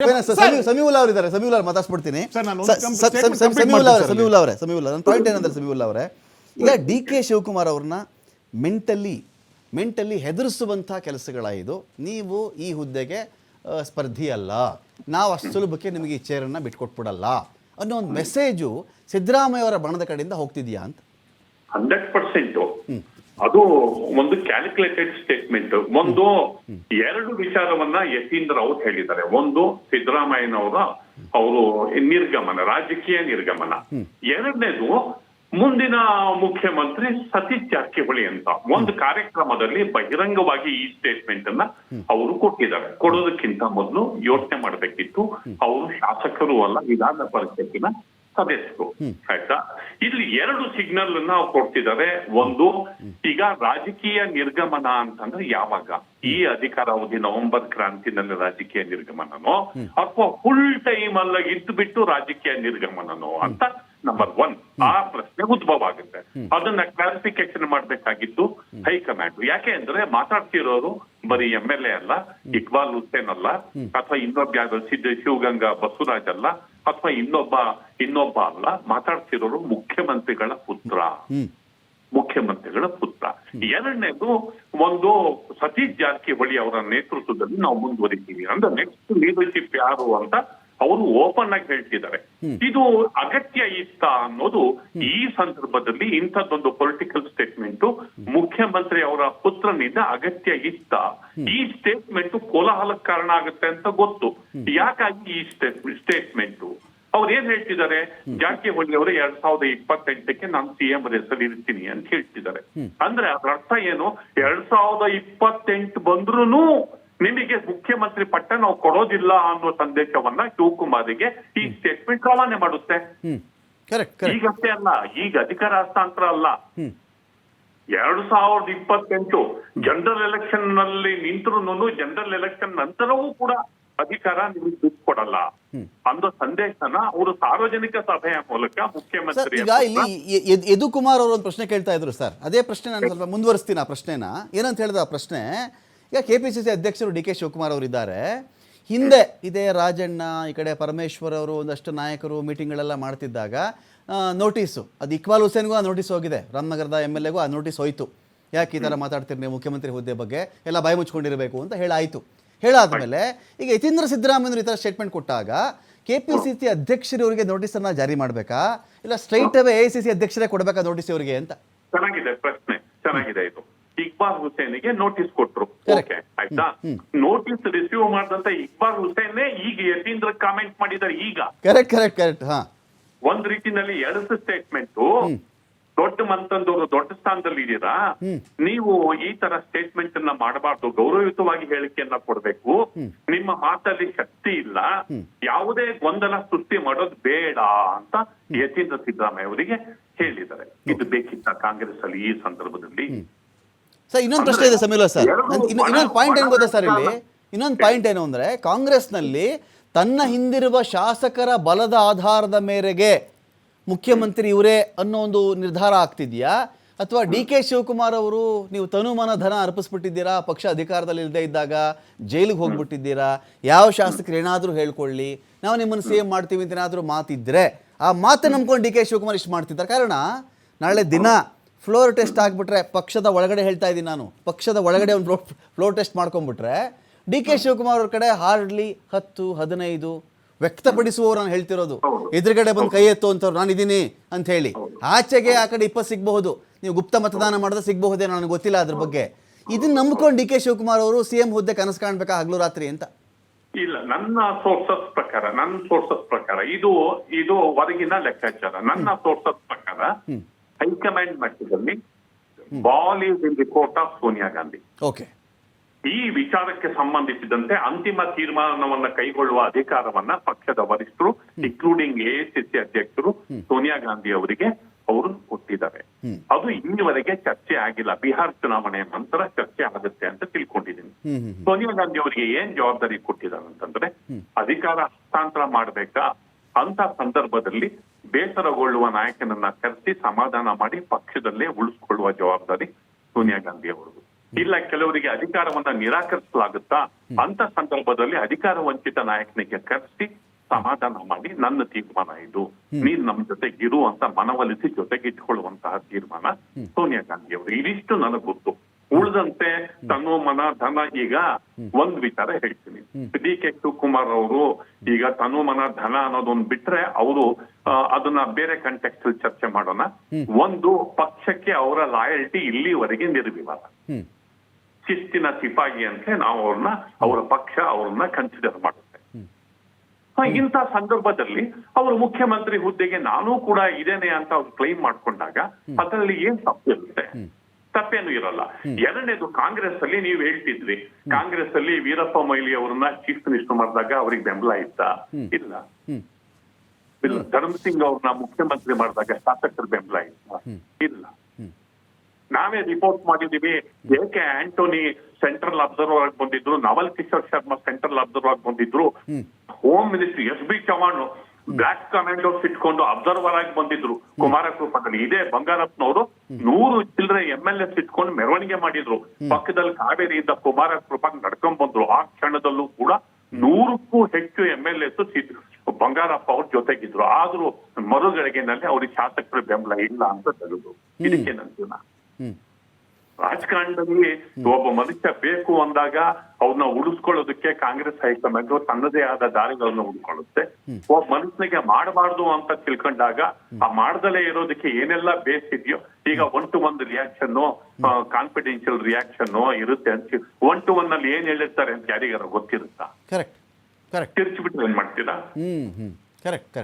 ಸಮೀವುಲ್ಲಾ ಅವರು ಇದ್ದಾರೆ ಸಮೀವುಲ್ಲಾ ಮಾತಾಡ್ಸ್ಬಿಡ್ತೀನಿ. ಸಮೀವುಲ್ಲಾ ಅವರೇ ಸಮೀವುಲ್ಲಾ ಅವರೇ ಸಮೀವುಲ್ಲಾ ನನ್ನ ಪಾಯಿಂಟ್ ಏನಂದ್ರೆ ಸಮೀವುಲ್ಲಾ ಅವರೇ ಈಗ ಡಿ ಕೆ ಶಿವಕುಮಾರ್ ಅವ್ರನ್ನ ಮೆಂಟಲಿ ಮೆಂಟಲಿ ಹೆದರಿಸುವಂಥ ಕೆಲಸಗಳಾಯಿತು ನೀವು ಈ ಹುದ್ದೆಗೆ ಸ್ಪರ್ಧಿ ಅಲ್ಲ ನಾವು ಅಷ್ಟು ಸುಲಭಕ್ಕೆ ನಿಮಗೆ ಈ ಚೇರನ್ನು ಬಿಟ್ಕೊಟ್ಬಿಡಲ್ಲ. ಅನ್ನೋ ಒಂದು ಮೆಸೇಜು ಸಿದ್ದರಾಮಯ್ಯ ಅವರ ಬಣದ ಕಡೆಯಿಂದ ಹೋಗ್ತಿದ್ಯಾ ಅಂತ? Hundred percent. ಅದು ಒಂದು ಕ್ಯಾಲ್ಕುಲೇಟೆಡ್ ಸ್ಟೇಟ್ಮೆಂಟ್ ಒಂದು ಎರಡು ವಿಚಾರವನ್ನ ಯತೀಂದ್ರ ಅವ್ರು ಹೇಳಿದ್ದಾರೆ. ಒಂದು ಸಿದ್ದರಾಮಯ್ಯನವರ ಅವರು ನಿರ್ಗಮನ ರಾಜಕೀಯ ನಿರ್ಗಮನ. ಎರಡನೇದು ಮುಂದಿನ ಮುಖ್ಯಮಂತ್ರಿ ಸತೀಶ್ ಜಾರಕಿಹೊಳಿ ಅಂತ. ಒಂದು ಕಾರ್ಯಕ್ರಮದಲ್ಲಿ ಬಹಿರಂಗವಾಗಿ ಈ ಸ್ಟೇಟ್ಮೆಂಟ್ ಅನ್ನ ಅವರು ಕೊಟ್ಟಿದ್ದಾರೆ. ಕೊಡೋದಕ್ಕಿಂತ ಮೊದಲು ಯೋಚನೆ ಮಾಡಬೇಕಿತ್ತು. ಅವರು ಶಾಸಕರು ಅಲ್ಲ ವಿಧಾನ ಪರಿಷತ್ತಿನ ಸದಸ್ಯರು ಆಯ್ತಾ? ಇಲ್ಲಿ ಎರಡು ಸಿಗ್ನಲ್ ಅನ್ನ ಅವ್ರು ಕೊಡ್ತಿದ್ದಾರೆ ಒಂದು ಈಗ ರಾಜಕೀಯ ನಿರ್ಗಮನ ಅಂತಂದ್ರೆ ಯಾವಾಗ? ಈ ಅಧಿಕಾರಾವಧಿ ನವೆಂಬರ್ ಕ್ರಾಂತಿನಲ್ಲಿ ರಾಜಕೀಯ ನಿರ್ಗಮನನೋ? ಅಥವಾ ಫುಲ್ ಟೈಮ್ ಅಲ್ಲ ಇದ್ದು ಬಿಟ್ಟು ರಾಜಕೀಯ ನಿರ್ಗಮನನೋ ಅಂತ ನಂಬರ್ ಒನ್ ಆ ಪ್ರಶ್ನೆ ಉದ್ಭವ ಆಗುತ್ತೆ. ಅದನ್ನ ಕ್ಲಾರಿಫಿಕೇಶನ್ ಮಾಡ್ಬೇಕಾಗಿತ್ತು ಹೈಕಮಾಂಡ್. ಯಾಕೆ ಅಂದ್ರೆ ಮಾತಾಡ್ತಿರೋರು ಬರೀ ಎಂ ಎಲ್ ಎ ಅಲ್ಲ ಇಕ್ಬಾಲ್ ಹುಸೇನ್ ಅಲ್ಲ ಅಥವಾ ಇನ್ನೊಬ್ಬ ಯಾವ್ದು ಸಿದ್ದ ಶಿವಗಂಗಾ ಬಸವರಾಜ್ ಅಲ್ಲ ಅಥವಾ ಇನ್ನೊಬ್ಬ ಇನ್ನೊಬ್ಬ ಅಲ್ಲ ಮಾತಾಡ್ತಿರೋರು ಮುಖ್ಯಮಂತ್ರಿಗಳ ಪುತ್ರ. ಮುಖ್ಯಮಂತ್ರಿಗಳ ಪುತ್ರ. ಎರಡನೇದು ಒಂದು ಸತೀಶ್ ಜಾರಕಿಹೊಳಿ ಅವರ ನೇತೃತ್ವದಲ್ಲಿ ನಾವು ಮುಂದುವರಿತೀವಿ. ಅಂದ್ರೆ ನೆಕ್ಸ್ಟ್ ಲೀಡರ್ಶಿಪ್ ಯಾರು ಅಂತ ಅವರು ಓಪನ್ ಆಗಿ ಹೇಳ್ತಿದ್ದಾರೆ. ಇದು ಅಗತ್ಯ ಇತ್ತ ಅನ್ನೋದು ಈ ಸಂದರ್ಭದಲ್ಲಿ ಇಂಥದ್ದೊಂದು ಪೊಲಿಟಿಕಲ್ ಸ್ಟೇಟ್ಮೆಂಟ್ ಮುಖ್ಯಮಂತ್ರಿ ಅವರ ಪುತ್ರನಿಂದ ಅಗತ್ಯ ಇತ್ತ. ಈ ಸ್ಟೇಟ್ಮೆಂಟ್ ಕೋಲಾಹಲಕ್ಕೆ ಕಾರಣ ಆಗುತ್ತೆ ಅಂತ ಗೊತ್ತು. ಯಾಕಾಗಿ ಈ ಸ್ಟೇಟ್ಮೆಂಟ್ ಅವ್ರು ಏನ್ ಹೇಳ್ತಿದ್ದಾರೆ? ಜಾರಕಿಹೊಳಿ ಅವರು ಎರಡ್ ಸಾವಿರದ ಇಪ್ಪತ್ತೆಂಟಕ್ಕೆ ನಾನು ಸಿಎಂ ಹೆಸರು ಇರ್ತೀನಿ ಅಂತ ಹೇಳ್ತಿದ್ದಾರೆ. ಅಂದ್ರೆ ಅದ್ರ ಅರ್ಥ ಏನು? ಎರಡ್ ಸಾವಿರದ ಇಪ್ಪತ್ತೆಂಟು ಬಂದ್ರೂ ನಿಮಗೆ ಮುಖ್ಯಮಂತ್ರಿ ಪಟ್ಟ ನಾವು ಕೊಡೋದಿಲ್ಲ ಅನ್ನೋ ಸಂದೇಶವನ್ನ ಶಿವಕುಮಾರಿಗೆ ಈ ಸ್ಟೇಟ್ಮೆಂಟ್ ರವಾನೆ ಮಾಡುತ್ತೆ. ಈಗಷ್ಟೇ ಅಲ್ಲ ಈಗ ಅಧಿಕಾರ ಹಸ್ತಾಂತರ ಅಲ್ಲ. ಎರಡು ಸಾವಿರದ ಇಪ್ಪತ್ತೆಂಟು ಜನರಲ್ ಎಲೆಕ್ಷನ್ನಲ್ಲಿ ನಿಂತರೂ ಜನರಲ್ ಎಲೆಕ್ಷನ್ ನಂತರವೂ ಕೂಡ ಅಧಿಕಾರ ನಿಮಗೆ ಕೊಡಲ್ಲ. ಅನ್ನೋ ಸಂದೇಶನ ಅವರು ಸಾರ್ವಜನಿಕ ಸಭೆಯ ಮೂಲಕ ಮುಖ್ಯಮಂತ್ರಿ ಈಗ ಇಲ್ಲಿ ಯದುಕುಮಾರ್ ಅವರು ಒಂದು ಪ್ರಶ್ನೆ ಕೇಳ್ತಾ ಇದ್ರು ಸರ್. ಅದೇ ಪ್ರಶ್ನೆ ನಾನು ಸ್ವಲ್ಪ ಮುಂದುವರಿಸ್ತೀನಿ ಆ ಪ್ರಶ್ನೆನ. ಏನಂತ ಹೇಳಿದ ಆ ಪ್ರಶ್ನೆ? ಈಗ ಕೆ ಪಿ ಸಿ ಸಿ ಅಧ್ಯಕ್ಷರು ಡಿ ಕೆ ಶಿವಕುಮಾರ್ ಅವರು ಇದ್ದಾರೆ ಹಿಂದೆ ಇದೇ ರಾಜಣ್ಣ, ಈ ಕಡೆ ಪರಮೇಶ್ವರ್ ಅವರು ಒಂದಷ್ಟು ನಾಯಕರು ಮೀಟಿಂಗ್ಗಳೆಲ್ಲ ಮಾಡ್ತಿದ್ದಾಗ ನೋಟಿಸು, ಅದು ಇಕ್ಬಾಲ್ ಹುಸೇನ್ಗೂ ಆ ನೋಟಿಸ್ ಹೋಗಿದೆ. ರಾಮನಗರದ ಎಂ ಎಲ್ ಎಗೂ ಆ ನೋಟಿಸ್ ಹೋಯಿತು. ಯಾಕೆ ಈ ಥರ ಮಾತಾಡ್ತೀರಿ ನೀವು ಮುಖ್ಯಮಂತ್ರಿ ಹುದ್ದೆ ಬಗ್ಗೆ? ಎಲ್ಲ ಬಾಯಿ ಮುಚ್ಕೊಂಡಿರಬೇಕು ಅಂತ ಹೇಳಾಯಿತು. ಹೇಳಾದಮೇಲೆ ಈಗ ಯತೀಂದ್ರ ಸಿದ್ದರಾಮಯ್ಯರು ಈ ಥರ ಸ್ಟೇಟ್ಮೆಂಟ್ ಕೊಟ್ಟಾಗ ಕೆ ಪಿ ಸಿ ಸಿ ಅಧ್ಯಕ್ಷರು ಇವರಿಗೆ ನೋಟಿಸನ್ನು ಜಾರಿ ಮಾಡಬೇಕಾ? ಇಲ್ಲ straight away A C C ಅಧ್ಯಕ್ಷರೇ ಕೊಡಬೇಕಾ ನೋಟಿಸ್ ಇವರಿಗೆ ಅಂತ? ಚೆನ್ನಾಗಿದೆ, ಪ್ರಶ್ನೆ. ಚೆನ್ನಾಗಿದೆ ಇದು. ಇಕ್ಬಾಲ್ ಹುಸೇನ್ಗೆ ನೋಟಿಸ್ ಕೊಟ್ರು. ಓಕೆ ಆಯ್ತಾ? ನೋಟಿಸ್ ರಿಸೀವ್ ಮಾಡಿದಂತ ಇಕ್ಬಾಲ್ ಹುಸೇನ್ ಈಗ ಯತೀಂದ್ರ ಕಾಮೆಂಟ್ ಮಾಡಿದ್ದಾರೆ ಈಗ. ಕರೆಕ್ಟ್ ಕರೆಕ್ಟ್ ಕರೆಕ್ಟ್ ಹಾಂ. ಒಂದ್ ರೀತಿನಲ್ಲಿ ಎರಡು ಸ್ಟೇಟ್ಮೆಂಟ್ ದೊಡ್ಡ ಮಂತಂದವರು ದೊಡ್ಡ ಸ್ಥಾನದಲ್ಲಿ ಇದೀರಾ ನೀವು ಈ ತರ ಸ್ಟೇಟ್ಮೆಂಟ್ ಅನ್ನ ಮಾಡಬಾರ್ದು. ಗೌರವಯುತವಾಗಿ ಹೇಳಿಕೆಯನ್ನ ಕೊಡ್ಬೇಕು. ನಿಮ್ಮ ಮಾತಲ್ಲಿ ಶಕ್ತಿ ಇಲ್ಲ. ಯಾವುದೇ ಗೊಂದಲ ಸೃಷ್ಟಿ ಮಾಡೋದು ಬೇಡ ಅಂತ ಯತೀಂದ್ರ ಸಿದ್ದರಾಮಯ್ಯ ಅವರಿಗೆ ಹೇಳಿದ್ದಾರೆ. ಇದು ಬೇಕಿತ್ತ ಕಾಂಗ್ರೆಸ್ ಅಲ್ಲಿ ಈ ಸಂದರ್ಭದಲ್ಲಿ. ಸರ್ ಇನ್ನೊಂದು ಪ್ರಶ್ನೆ ಇದೆ ಸಮೀಲ ಸರ್. ನನ್- ಇನ್ನು- ಇನ್ನೊಂದು ಪಾಯಿಂಟ್ ಏನು ಗೊತ್ತಾ ಸರ್ ಇಲ್ಲಿ? ಇನ್ನೊಂದು ಪಾಯಿಂಟ್ ಏನು ಅಂದರೆ ಕಾಂಗ್ರೆಸ್ನಲ್ಲಿ ತನ್ನ ಹಿಂದಿರುವ ಶಾಸಕರ ಬಲದ ಆಧಾರದ ಮೇರೆಗೆ ಮುಖ್ಯಮಂತ್ರಿ ಇವರೇ ಅನ್ನೋ ಒಂದು ನಿರ್ಧಾರ ಆಗ್ತಿದೆಯಾ? ಅಥವಾ ಡಿ ಕೆ ಶಿವಕುಮಾರ್ ಅವರು ನೀವು ತನುಮಾನ ಧನ ಅರ್ಪಿಸ್ಬಿಟ್ಟಿದ್ದೀರಾ? ಪಕ್ಷ ಅಧಿಕಾರದಲ್ಲಿ ಇಲ್ಲದೆ ಇದ್ದಾಗ ಜೈಲಿಗೆ ಹೋಗ್ಬಿಟ್ಟಿದ್ದೀರಾ? ಯಾವ ಶಾಸಕರು ಏನಾದರೂ ಹೇಳ್ಕೊಳ್ಳಿ. ನಾವು ನಿಮ್ಮನ್ನು ಸೇವ್ ಮಾಡ್ತೀವಿ ಅಂತ ಏನಾದರೂ ಮಾತಿದ್ದರೆ ಆ ಮಾತು ನಂಬ್ಕೊಂಡು ಡಿ ಕೆ ಶಿವಕುಮಾರ್ ಇಷ್ಟು ಮಾಡ್ತಿದ್ದಾರೆ. ಕಾರಣ ನಾಳೆ ದಿನ ಫ್ಲೋರ್ ಟೆಸ್ಟ್ ಆಗಿಬಿಟ್ರೆ ಪಕ್ಷದ ಒಳಗಡೆ ಹೇಳ್ತಾ ಇದ್ದೀನಿ ನಾನು. ಪಕ್ಷದ ಒಳಗಡೆ ಒಂದು ಫ್ಲೋ ಫ್ಲೋರ್ ಟೆಸ್ಟ್ ಮಾಡ್ಕೊಂಡ್ಬಿಟ್ರೆ ಡಿ ಕೆ ಶಿವಕುಮಾರ್ ಅವ್ರ ಕಡೆ ಹಾರ್ಡ್ಲಿ ಹತ್ತು ಹದಿನೈದು ವ್ಯಕ್ತಪಡಿಸುವವರು ನಾನು ಹೇಳ್ತಿರೋದು. ಎದುರುಗಡೆ ಬಂದು ಕೈ ಎತ್ತು ಅಂತವ್ರು ನಾನು ಇದ್ದೀನಿ ಅಂತ ಹೇಳಿ ಆಚೆಗೆ ಆ ಕಡೆ ಇಪ್ಪತ್ತು ಸಿಗಬಹುದು. ನೀವು ಗುಪ್ತ ಮತದಾನ ಮಾಡಿದ್ರೆ ಸಿಗಬಹುದೇ ನನಗೆ ಗೊತ್ತಿಲ್ಲ ಅದ್ರ ಬಗ್ಗೆ. ಇದನ್ನ ನಂಬ್ಕೊಂಡು ಡಿ ಕೆ ಶಿವಕುಮಾರ್ ಅವರು ಸಿ ಎಂ ಹುದ್ದೆ ಕನಸು ಕಾಣ್ಬೇಕಾ ಹಗಲು ರಾತ್ರಿ ಅಂತ? ಇಲ್ಲ ನನ್ನ ಸೋರ್ಸಸ್ ಪ್ರಕಾರ ನನ್ನ ಸೋರ್ಸಸ್ ಪ್ರಕಾರ ಇದು ಇದು ಹೊರಗಿನ ಲೆಕ್ಕಾಚಾರ. ನನ್ನ ಸೋರ್ಸಸ್ ಪ್ರಕಾರ ಹೈಕಮಾಂಡ್ ಮಟ್ಟದಲ್ಲಿ ball is in the court of Sonia Gandhi. Okay. ಈ ವಿಚಾರಕ್ಕೆ ಸಂಬಂಧಿಸಿದಂತೆ ಅಂತಿಮ ತೀರ್ಮಾನವನ್ನ ಕೈಗೊಳ್ಳುವ ಅಧಿಕಾರವನ್ನ ಪಕ್ಷದ ವರಿಷ್ಠರು ಇನ್ಕ್ಲೂಡಿಂಗ್ ಎಐಸಿಸಿ ಅಧ್ಯಕ್ಷರು ಸೋನಿಯಾ ಗಾಂಧಿ ಅವರಿಗೆ ಅವರು ಕೊಟ್ಟಿದ್ದಾರೆ ಅದು ಇನ್ನಿವರೆಗೆ ಚರ್ಚೆ ಆಗಿಲ್ಲ. ಬಿಹಾರ್ ಚುನಾವಣೆ ನಂತರ ಚರ್ಚೆ ಆಗುತ್ತೆ ಅಂತ ತಿಳ್ಕೊಂಡಿದ್ದೀನಿ. ಸೋನಿಯಾ ಗಾಂಧಿ ಅವರಿಗೆ ಏನ್ ಜವಾಬ್ದಾರಿ ಕೊಟ್ಟಿದ್ದಾರೆ ಅಂತಂದ್ರೆ ಅಧಿಕಾರ ಹಸ್ತಾಂತರ ಮಾಡ್ಬೇಕಾ ಅಂತ ಸಂದರ್ಭದಲ್ಲಿ ಬೇಸರಗೊಳ್ಳುವ ನಾಯಕನನ್ನ ಕರೆಸಿ ಸಮಾಧಾನ ಮಾಡಿ ಪಕ್ಷದಲ್ಲೇ ಉಳಿಸಿಕೊಳ್ಳುವ ಜವಾಬ್ದಾರಿ ಸೋನಿಯಾ ಗಾಂಧಿ ಅವರದು ಇಲ್ಲ ಕೆಲವರಿಗೆ ಅಧಿಕಾರವನ್ನ ನಿರಾಕರಿಸಲಾಗುತ್ತಾ? ಅಂತ ಸಂದರ್ಭದಲ್ಲಿ ಅಧಿಕಾರ ವಂಚಿತ ನಾಯಕನಿಗೆ ಕರೆಸಿ ಸಮಾಧಾನ ಮಾಡಿ ನನ್ನ ತೀರ್ಮಾನ ಇದು. ನೀನ್ ನಮ್ ಜೊತೆಗೆ ಇರು ಅಂತ ಮನವೊಲಿಸಿ ಜೊತೆಗಿಟ್ಕೊಳ್ಳುವಂತಹ ತೀರ್ಮಾನ ಸೋನಿಯಾ ಗಾಂಧಿ ಅವರು. ಇದಿಷ್ಟು ನನಗೆ ಗೊತ್ತು. ಉಳಿದಂತೆ ತನ್ನೋ ಮನ ಧನ ಈಗ ಒಂದ್ ವಿಚಾರ ಹೇಳ್ತೀನಿ. ಡಿ ಕೆ ಶಿವಕುಮಾರ್ ಅವರು ಈಗ ತನುಮನ ಧನ ಅನ್ನೋದೊಂದು ಬಿಟ್ರೆ ಅವರು ಅದನ್ನ ಬೇರೆ ಕಂಟೆಕ್ಸ್ಟ್ ಅಲ್ಲಿ ಚರ್ಚೆ ಮಾಡೋಣ. ಒಂದು ಪಕ್ಷಕ್ಕೆ ಅವರ ಲಾಯಲ್ಟಿ ಇಲ್ಲಿವರೆಗೆ ನಿರ್ವಿವಾದ. ಶಿಸ್ತಿನ ಸಿಪಾಯಿ ಅಂತೆ ನಾವು ಅವ್ರನ್ನ ಅವರ ಪಕ್ಷ ಅವ್ರನ್ನ ಕನ್ಸಿಡರ್ ಮಾಡುತ್ತೆ. ಇಂತ ಇಂಥ ಸಂದರ್ಭದಲ್ಲಿ ಅವರು ಮುಖ್ಯಮಂತ್ರಿ ಹುದ್ದೆಗೆ ನಾನು ಕೂಡ ಇದೇನೆ ಅಂತ ಅವ್ರು ಕ್ಲೈಮ್ ಮಾಡ್ಕೊಂಡಾಗ ಅದರಲ್ಲಿ ಏನ್ ತಪ್ಪಿರುತ್ತೆ ತಪ್ಪೇನು ಇರಲ್ಲ. ಎರಡನೇದು ಕಾಂಗ್ರೆಸ್ ಅಲ್ಲಿ ನೀವು ಹೇಳ್ತಿದ್ರಿ. ಕಾಂಗ್ರೆಸ್ ಅಲ್ಲಿ ವೀರಪ್ಪ ಮೊಯ್ಲಿ ಅವ್ರನ್ನ ಚೀಫ್ ಮಿನಿಸ್ಟರ್ ಮಾಡಿದಾಗ ಅವ್ರಿಗೆ ಬೆಂಬಲ ಇತ್ತ? ಇಲ್ಲ. ಇಲ್ಲ. ಧರ್ಮಸಿಂಗ್ ಅವ್ರನ್ನ ಮುಖ್ಯಮಂತ್ರಿ ಮಾಡಿದಾಗ ಶಾಸಕರ ಬೆಂಬಲ ಇತ್ತ? ಇಲ್ಲ. ನಾವೇ ರಿಪೋರ್ಟ್ ಮಾಡಿದೀವಿ ಏಕೆ ಆಂಟೋನಿ ಸೆಂಟ್ರಲ್ ಅಬ್ಸರ್ವರ್ ಆಗಿ ಬಂದಿದ್ರು? ನವಲ್ ಕಿಶೋರ್ ಶರ್ಮಾ ಸೆಂಟ್ರಲ್ ಅಬ್ಸರ್ವರ್ ಆಗಿ ಬಂದಿದ್ರು? Home. Minister S B Chavan black commandos ಇಟ್ಕೊಂಡು ಅಬ್ಸರ್ವರ್ ಆಗಿ ಬಂದಿದ್ರು ಕುಮಾರಕೃಪದಲ್ಲಿ. ಇದೇ ಬಂಗಾರಪ್ಪನವರು ನೂರು ಚಿಲ್ಲರೆ ಎಂ ಎಲ್ ಎಸ್ ಇಟ್ಕೊಂಡು ಮೆರವಣಿಗೆ ಮಾಡಿದ್ರು. ಪಕ್ಕದಲ್ಲಿ ಕಾವೇರಿಯಿಂದ ಕುಮಾರಕೃಪ ನಡ್ಕೊಂಡ್ ಬಂದ್ರು. ಆ ಕ್ಷಣದಲ್ಲೂ ಕೂಡ ನೂರಕ್ಕೂ ಹೆಚ್ಚು ಎಂ ಎಲ್ ಎಸ್ ಬಂಗಾರಪ್ಪ ಅವ್ರ ಜೊತೆಗಿದ್ರು. ಆದ್ರೂ ಮರುಗಳಿಗೆನಲ್ಲಿ ಅವ್ರಿಗೆ ಶಾಸಕರ ಬೆಂಬಲ ಇಲ್ಲ ಅಂತ ತಿಳಿದು. ಇದಕ್ಕೆ ನನ್ನ ರಾಜಕಾರಣದಲ್ಲಿ ಒಬ್ಬ ಮನುಷ್ಯ ಬೇಕು ಅಂದಾಗ ಅವ್ರನ್ನ ಉಳಿಸ್ಕೊಳ್ಳೋದಕ್ಕೆ ಕಾಂಗ್ರೆಸ್ ಹೈಕಮಾಂಡ್ ತನ್ನದೇ ಆದ ದಾರಿಗಳನ್ನ ಉಳ್ಕೊಳ್ಳುತ್ತೆ ಒಬ್ಬ ಮನುಷ್ಯನಿಗೆ ಮಾಡಬಾರ್ದು ಅಂತ ತಿಳ್ಕೊಂಡಾಗ ಆ ಮಾಡ್ದಲೇ ಇರೋದಕ್ಕೆ ಏನೆಲ್ಲ ಬೇಸ್ ಇದೆಯೋ ಈಗ one to one reaction confidential reaction ಇರುತ್ತೆ ಅಂತ ಒನ್ ಟು ಒನ್ ಅಲ್ಲಿ ಏನ್ ಹೇಳಿರ್ತಾರೆ ಅಂತ ಯಾರಿಗಾರ ಗೊತ್ತಿರುತ್ತಾ? ಕರೆಕ್ಟ್ ಕರೆಕ್ಟ್ ತಿರ್ಚಿಬಿಟ್ಟು ಏನ್ ಮಾಡ್ತೀರಾ? Correct correct